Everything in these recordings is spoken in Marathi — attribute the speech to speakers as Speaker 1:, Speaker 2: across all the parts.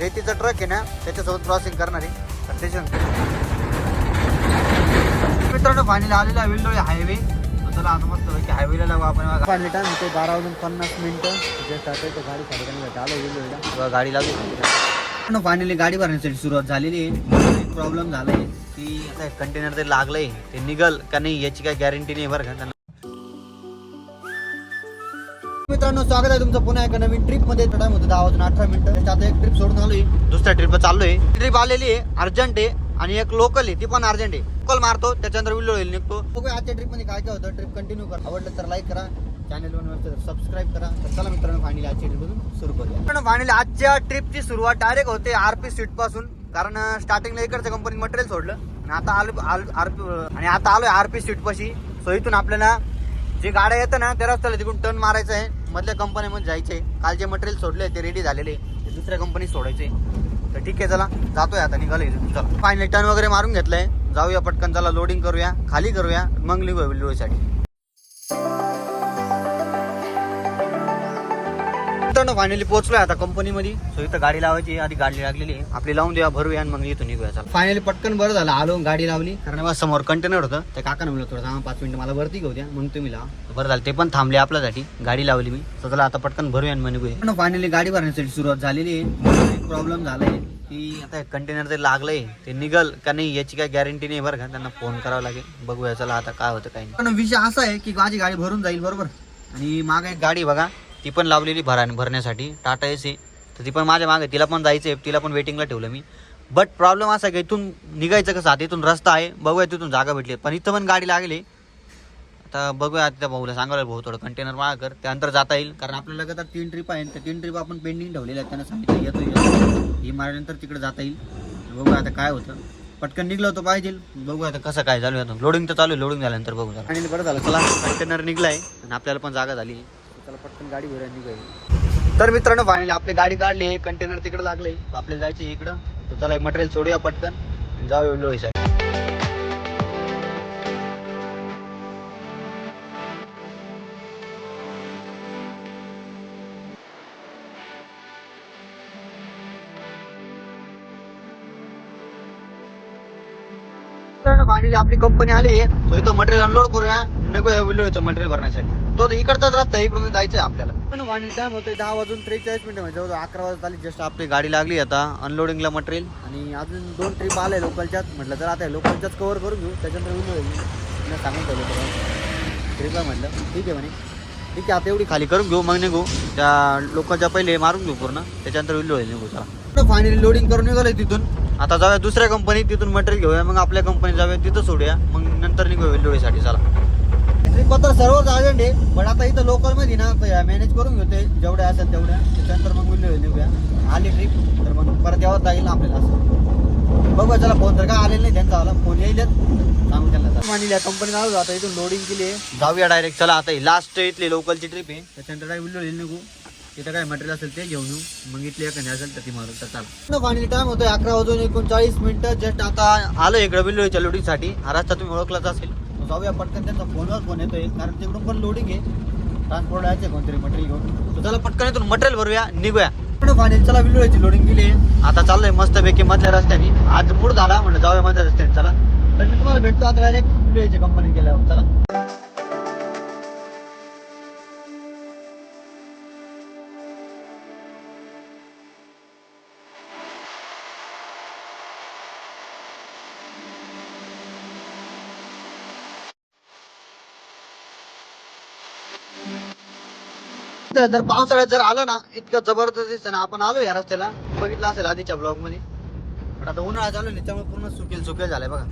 Speaker 1: रेतीचा ट्रक आहे ना त्याच्यासोबत क्रॉसिंग करणार आहे. त्याच्या मित्रांनो फायनली आलेला आहे विल्लोळी हायवे चला आता मस्त पैकी हायवेला लागू आपण. फायनली टाइम होते बारा वाजून पन्नास मिनिटं. जस्ट आता इथं गाडी करण्यासाठी आलो विल्लोळीला तेव्हा गाडी लागली. फायनली गाडी भरण्यासाठी सुरुवात झालेली आहे. प्रॉब्लेम झालाय की आता कंटेनर ते लागलंय. ते निघल का नाही याची काही गॅरंटी नाही बरं का? मित्रांनो स्वागत आहे तुमचं पुन्हा एका नवीन ट्रिपमध्ये टाइम होतं दहा वाजून अठरा मिनिटं. आता एक ट्रिप सोडून आलोय. दुसऱ्या ट्रिप चाललोय. ट्रिप आलेली आहे अर्जंट आहे आणि एक लोकल आहे. ती पण अर्जंट आहे. लोकल मारतो त्याच्यानंतर विल्लोळ निघतो. बघूया आजच्या ट्रिपमध्ये काय काय होतं. ट्रिप कंटिन्यू करा. आवडलं तर लाईक करा. चॅनल वन सबस्क्राईब करा. तर चला मित्रांनो फायनली आजची ट्रिप सुरू करूया. मित्रांनो फायनली आजच्या ट्रिपची सुरुवात डायरेक्ट होते आरपी सीटपासून. कारण स्टार्टिंगला इकडच्या कंपनी मटेरियल सोडलं. आणि आता आलो आरपी आणि आता आलोय आरपी सीट पाशी. सो इथून आपल्याला जे गाड्या येतं ना त्या रस्त्याला तिकडून टर्न मारायचं आहे. मधल्या कंपनीमध्ये जायचे. काल जे मटेरियल सोडले ते रेडी झालेले. ते दुसऱ्या कंपनीत सोडायचे. तर ठीक आहे चला. जातोय आता निघालं इथून. चला. टर्न वगैरे मारून घेतलंय. जाऊया पटकन चला लोडिंग करूया. खाली करूया. मग निघूया विल्लोळीसाठी मित्रांनो फायनली पोहोचलोय आता कंपनीमध्ये सो इथं गाडी लावायची आधी गाडी लागलेली आहे. आपली लावून द्या भरूया आणि मग इथून निघूया. चला. फायनली पटकन बरं झालं आलो गाडी लावली. कारण मला समोर कंटेनर होतं. त्या काकानं म्हणलं थोडं पाच मिनिटं मला वरती घेऊ द्या मग तुम्ही लावा. बरं झालं ते पण थांबले आपल्यासाठी. गाडी लावली मी. तर चला आता पटकन भरूया आणि निघूया. फायनली गाडी भरण्यासाठी सुरुवात झालेली आहे. प्रॉब्लेम झालाय की आता कंटेनर ते लागलंय ते निघल का नाही याची काही गॅरंटी नाही बरं का? त्यांना फोन करावा लागेल. बघूया चला आता काय होतं काय नाही. पण विषय असा आहे की माझी गाडी भरून जाईल बरोबर? आणि मागे एक गाडी बघा. ती पण लावलेली भरा भरण्यासाठी. टाटा एस तर ती पण माझ्या मागे तिला पण जायचं आहे तिला पण वेटिंगला ठेवलं मी. बट प्रॉब्लेम असा आहे की इथून निघायचं कसं आता इथून रस्ता आहे बघूया तिथून जागा भेटली. पण इथं पण गाडी लागली. आता बघूया आता त्या भाऊला सांगायला भाऊ थोडं कंटेनर मागा कर. त्यानंतर जाता येईल. कारण आपल्याला आता तीन ट्रिप आहेत. त्या तीन ट्रिप आपण पेंडिंग ठेवलेल्या आहेत. त्यांना सांगितलं येतो ही मारल्यानंतर तिकडे जाता येईल. बघूया आता काय होतं. पटकन निघलं होतं पाहिजे. बघूया आता कसं काय चालू आहे लोडिंग तर चालू आहे. लोडिंग झाल्यानंतर बघू. आणि बरं झालं चला. कंटेनर निघलाय. आणि आपल्याला पण जागा झाली. चला पटकन गाडी घेऊन निघूया. तर मित्रांनो फायनली आपली गाडी काढली कंटेनर तिकडे लागले. आपल्याला जायचे इकडं. तर चला मटेरियल सोडूया पटकन. जाऊ जाऊया लोईसाठी आपली कंपनी आली. तो इथं मटेरियल अनलोड करूया. नको विल्लोळीचं मटेरियल भरण्यासाठी. तो इकडचाच रस्ता इकडून जायचं आपल्याला. पण फायनली टाइम होतोय दहा वाजून त्रेचाळीस मिनिटं म्हणजे जवळ अकरा वाजत आली जस्ट आपली गाडी लागली आता अनलोडिंगला मटेरियल आणि अजून दोन ट्रिप आले लोकलच्याच. म्हटलं तर आता लोकलच्याच कव्हर करून घेऊ त्याच्यानंतर विल्लोळी सांगून ठेवलं ट्रिपला म्हटलं. ठीक आहे म्हणे. ठीक आहे आता एवढी खाली करून घेऊ मग निघू. त्या लोकलच्या पहिले मारून घेऊ पूर्ण. त्याच्यानंतर विल्लोळी निघू चला. फायनली लोडिंग करून निघालोय तिथून. आता जाऊया दुसऱ्या कंपनीत तिथून मटेरियल घेऊया. मग आपल्या कंपनीत जाऊया तिथं सोडूया. मग नंतर निघूया वेल्लोडीसाठी चला. ट्रिप पत्र सर्वच अर्जंट आहे पण आता इथं लोकलमध्ये ना मॅनेज करून घेते जेवढ्या असेल तेवढ्या त्याच्यानंतर मग विल्लोळी निघूया. आली ट्रिप तर मग परत यावं जाईल आपल्याला असं. बघूया त्याला फोन तर काय आलेला नाही त्यांचा आला. फोन येईल सांगू त्यांना मानिल या कंपनीत आलो आता. इथून लोडिंग केली आहे. जाऊया डायरेक्ट चला आता लास्ट इथली लोकलची ट्रिप आहे. त्याच्यानंतर काय येईल निघू. तिथं काय मटेरियल असेल ते घेऊन येऊ. मग इथली एखादी असेल तर ती मारू. तर चाल फायनली टाइम होतोय. अकरा वाजून एकोणचाळीस मिनिटं. जस्ट आता आलो इकडे बिल्लोळीच्या लोडिंगसाठी हा रस्ता तुम्ही ओळखलाच असेल. जाऊया पटकन त्यांचा फोनवर फोन येतोय कारण तिकडून पण लोडिंग आहे. ट्रान्सपोर्ट यायचे कोणतरी मटेरियल घेऊन. चला पटकन इथून मटेरियल भरूया निघूया. फायनल चला बिल्लोळीची लोडिंग आहे. आता चाललोय मस्त पैकी मधल्या रस्त्याने. आज मूड झाला म्हणजे जाऊया मधल्या रस्त्याने चला. तर मी तुम्हाला भेटतो आता डायरेक्ट बिल्लोळीची कंपनी गेल्यावर चला. तर जर पावसाळ्यात जर आलं ना इतकं जबरदस्त दिसतं ना. आपण आलो या रस्त्याला. बघितलं असेल आधीच्या ब्लॉगमध्ये. पण आता उन्हाळा चालू ना, त्यामुळे पूर्ण सुकेल सुकेल झालंय बघा.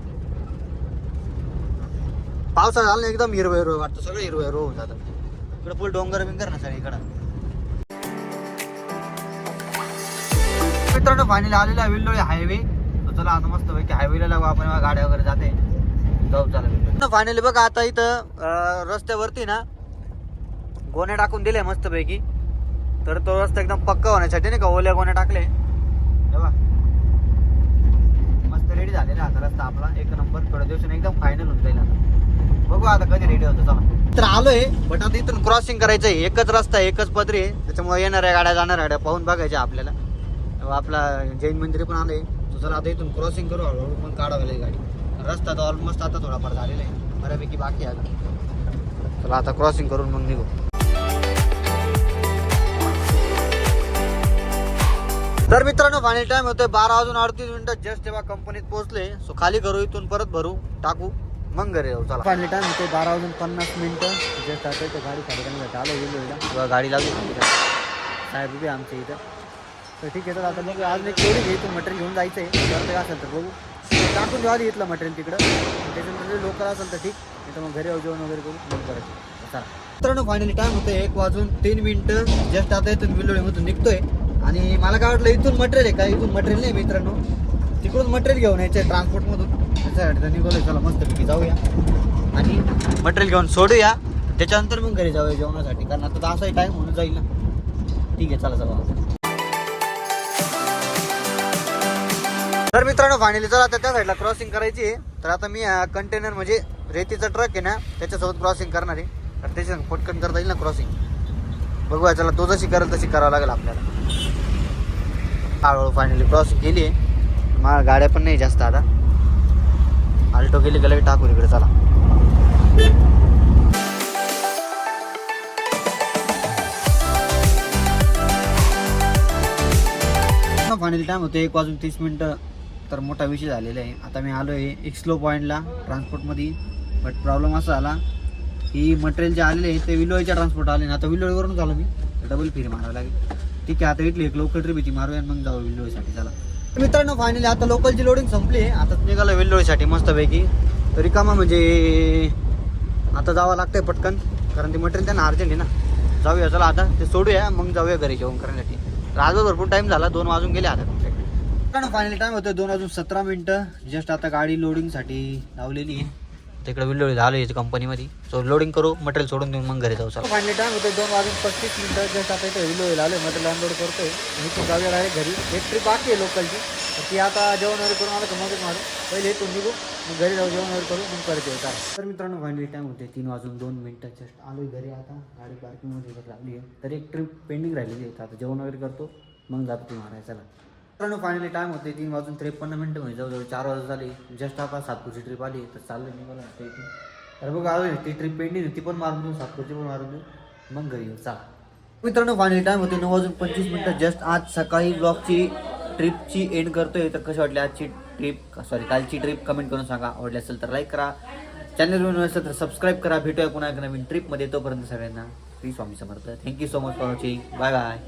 Speaker 1: पावसाळा झाला एकदम हिरवं हिरवं वाटतं. सगळं हिरवं हिरवं होऊन जातं. इकडे फुल डोंगर बिंगर ना सगळीकडं मित्रांनो फायनली आलेला आहे विल्लोळी हायवे चला आता मस्त पैकी हायवेला लागू. आपण गाड्या वगैरे जाते. जाऊ चला. फायनली बघा आता इथं रस्त्यावरती ना गोण्या टाकून दिले मस्त पैकी तर तो रस्ता एकदम पक्का होण्यासाठी नाही का ओल्या गोण्या टाकले. तेव्हा मस्त रेडी झालेला आता रस्ता आपला. एक नंबर थोड्या दिवसाने एकदम फायनल होऊन जाईल आता. बघू आता कधी रेडी होतो चला. तर आलोय बट आता इथून क्रॉसिंग करायचं आहे. एकच रस्ता आहे एकच पदरी आहे. त्याच्यामुळे येणाऱ्या गाड्या जाणाऱ्या गाड्या पाहून बघायच्या आपल्याला. आपला जैन मंदिर पण आलंय. तो चला आता इथून क्रॉसिंग करू. हळूहळू पण काढावं लागेल गाडी. रस्ता तर ऑलमोस्ट आता थोडाफार झालेला आहे. बऱ्यापैकी बाकी आहे आता. चला आता क्रॉसिंग करून मग निघू. तर मित्रांनो फायनल टाइम होतोय. बारा वाजून अडतीस मिनिटं. जस्ट तेव्हा कंपनीत पोहोचले सो खाली करू इथून परत भरू टाकू मग घरी जाऊ चला. फायनल टाइम होते बारा वाजून पन्नास मिनिटं. जस्ट आता इथं गाडी खाली. आलो गेलो किंवा गाडी लागली. साहेब उभे आमच्या इथं. तर ठीक आहे तर आता मग आज एक तेवढी घे इथून मटेरियल घेऊन जायचं आहे जर ते असेल तर बघू. टाकून आधी इथलं मटेरियल तिकडं. त्याच्यानंतर लोकल असेल तर ठीक. नाही तर मग घरी जेवण वगैरे करू मग परत. चला. मित्रांनो फायनली टाइम होतं एक वाजून तीन मिनिटं. जस्ट आता इथून विलोळीमधून निघतोय. आणि मला काय वाटलं इथून मटेरियल आहे का? इथून मटेरियल नाही मित्रांनो. तिकडून मटेरियल घेऊन यायचं ट्रान्सपोर्टमधून त्याच्यासाठी तर निघालोय चला मस्तपैकी जाऊया. आणि मटेरियल घेऊन सोडूया. त्याच्यानंतर मग घरी जाऊया जेवणासाठी. कारण आता असाही टाईम होऊन जाईल ना. ठीक आहे चला चला. तर मित्रांनो फायनली चला आता त्या साईडला क्रॉसिंग करायची आहे. तर आता मी कंटेनर म्हणजे रेतीचा ट्रक आहे ना त्याच्यासोबत क्रॉसिंग करणार आहे. तर त्याच्या पटकन करता येईल ना क्रॉसिंग बघूया चला तो जशी करेल तशी करावं लागेल आपल्याला. हळूहळू फायनली क्रॉस केली आहे. मला गाड्या पण नाही जास्त आता. आल्टो गेली गेले टाकू इकडे चला. फायनल टाइम होते एक वाजून तीस मिनटं तर मोठा विषय झालेला आहे. आता मी आलो आहे एक्स्लो पॉईंटला ट्रान्सपोर्टमध्ये बट प्रॉब्लेम असा आला की मटेरियल जे आलेले आहे ते विलोईच्या ट्रान्सपोर्ट आले. ना आता विलोईवरूनच आलो मी. डबल फेरी मारावं लागेल. ठीक आहे आता इथली एक लोकल ट्रिप ती मारूया मग जाऊ विल्लोळीसाठी चला. तर मित्रांनो फायनली आता लोकलची लोडिंग संपली आहे आता निघालं विल्लोळीसाठी मस्तपैकी. तरी कामा म्हणजे आता जावं लागतंय पटकन कारण ते मटेरियल त्यांना अर्जंट आहे ना. जाऊया चला आता ते सोडूया मग जाऊया घरी जेवण करण्यासाठी. आज भरपूर टाईम झाला दोन वाजून गेले आता फायनली टाइम होतं दोन वाजून सतरा मिनटं. जस्ट आता गाडी लोडिंगसाठी लावलेली आहे. तिकडे विल्लोळी झालो याची कंपनीमध्ये सो लोडिंग करू मटेरियल सोडून देऊन मग घरी जाऊ सर. फायनली टाइम होते दोन वाजून पस्तीस मिनटं. जस्ट आता इथे विल्लोळी आलो मटेरियल अनलोड करतोय. मी इथून जाऊया आहे घरी. एक ट्रिप बाकी आहे लोकलची तर ती आता जेवण वगैरे करून आलं मग मारू. पहिले येतो निघू मग घरी जाऊ जेवण वगैरे करू मग परत येऊ. तर मित्रांनो फायनली टाइम होते तीन वाजून दोन मिनटं. जस्ट आलो घरी आता. गाडी पार्किंगमध्ये लागली आहे. तर एक ट्रिप पेंडिंग राहिलेली आहे. तर आता जेवण वगैरे करतो मग जातो ती मारायला चला. मित्रांनो फायनली टाइम होते तीन वाजून त्रेपन्न मिनटं म्हणजे जवळजवळ चार वाजता झाली. जस्ट आपण सातपूरची ट्रिप आली तर चाललं निघालं आता इथून. तर बघा आलो ती ट्रिप पेंडिंग ती पण मारून देऊ सातपूरची पण मारून देऊ. मग घरी येऊ चला. मित्रांनो फायनली टाइम होते नऊ वाजून पंचवीस मिनटं. जस्ट आज सकाळी ब्लॉगची ट्रिपची एंड करतोय तर कशी वाटली आजची ट्रिप सॉरी कालची ट्रिप कमेंट करून सांगा. आवडली असेल तर लाईक करा. चॅनल असेल तर सबस्क्राईब करा. भेटूया पुन्हा एक नवीन ट्रिपमध्ये तोपर्यंत सगळ्यांना Shri Swami Samarth. Thank you so much for watching bye bye